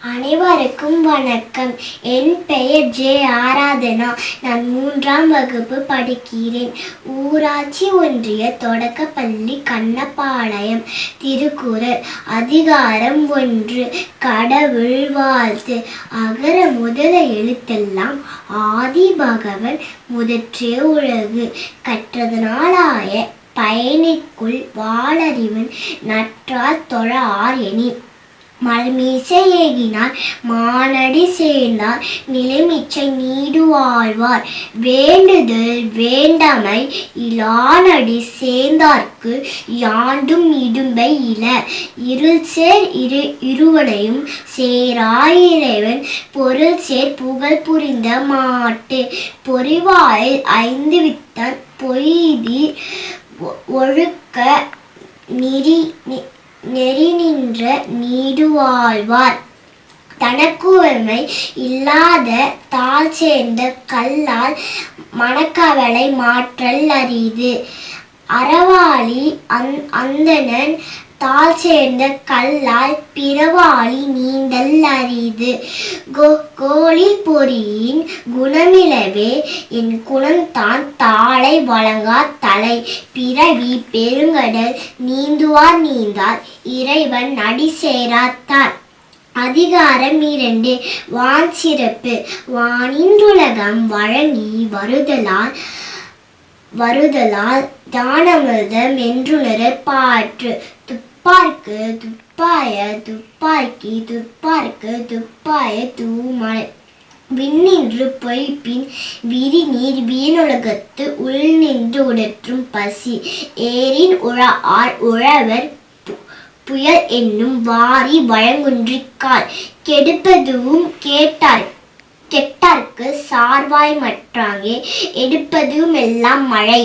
அனைவருக்கும் வணக்கம். என் பெயர் ஜே ஆராதனா. நான் மூன்றாம் வகுப்பு படிக்கிறேன். ஊராட்சி ஒன்றிய தொடக்கப்பள்ளி கண்ணப்பாளையம் திருக்குறள். அதிகாரம் ஒன்று. கடவுள் வாழ்த்து. அகர முதல எழுத்தெல்லாம் ஆதி பகவன் முதற்றே உலகு. கற்றதனாலாய பயனிற்குள் வாழறிவன் நற்றார் தொழ ஆர் எனின். மலமீசை ஏகினார் மானடி சேர்ந்தார் நிலைமிச்சை நீடு வாழ்வார் வேண்டுதல் வேண்டாமை இலானடி சேர்ந்தார்க்கு யாண்டும் இடும்பை இல. இருள் சேர் இரு இருவனையும் சேராயிறைவன் பொருள் சேர் புகழ் புரிந்த மாட்டு. பொறிவாயில் ஐந்து வித்தான் பொய்தி ஒ- ஒழுக்க நெறி நெறி நின்ற நீடுவாழ்வார். தனக்குவமை இல்லாத தாழ் சேர்ந்த கல்லால் மனக்கவலை மாற்றல் அரிது. அறவாளி அந் அந்தணன் தாழ் சேர்ந்த கல்லால் பிறவாளி நீந்தல் அரிது. கோ கோழில் பொறியின் குணமிலவே என் குணம்தான் தாளை வழங்கா தலை. பிறவி பெருங்கடல் நீந்துவார் நீந்தார் இறைவன் அடி சேராத்தார் அதிகாரம் இரண்டு. வான் சிறப்பு. வானின்றுலகம் வழங்கி வருதலால் வருதலால் தானமிருதம் என்றுணர பாற்று. துப்பார்க்கு துப்பாய துப்பாக்கி துப்பார்க்கு துப்பாய தூமலை. விண்ணின்று பொய்ப்பின் விரிநீர் வீணுலகத்து உள் நின்று உடற்றும் பசி. ஏரின் உழ ஆர் உழவர் பு- புயல் என்னும் வாரி வழங்குன்றிக்கால். கெடுப்பதுவும் கேட்டார். கெட்டார்க்கு சார்வாய் மற்றாங்கே எடுப்பதும் எல்லாம் மழை.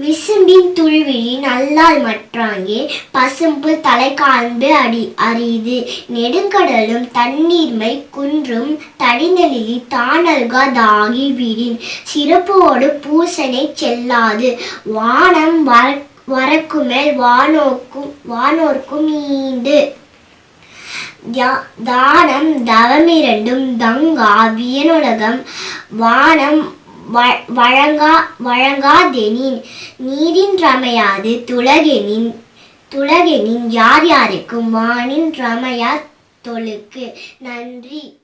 விசும்பின் துள்விழி நல்லால் மற்றாங்கே பசும்பு தலை காண்பு அடி அரிது. நெடுங்கடலும் தண்ணீர்மை குன்றும் தடிநெளிலி தானல்கா தாகி விடின். சிறப்போடு பூசனை செல்லாது. வானம் வர வரக்குமேல் வானோக்கும் வானோர்க்கும் ஈண்டு. தானம் தவமிரண்டும் தங்கா வியனுலகம் வானம் வழங்கா வழங்காதெனின் நீரின் ரமையாது துலகெனின் துலகெனின் யார் யாருக்கும் வானின் ரமையா தொழுக்கு. நன்றி.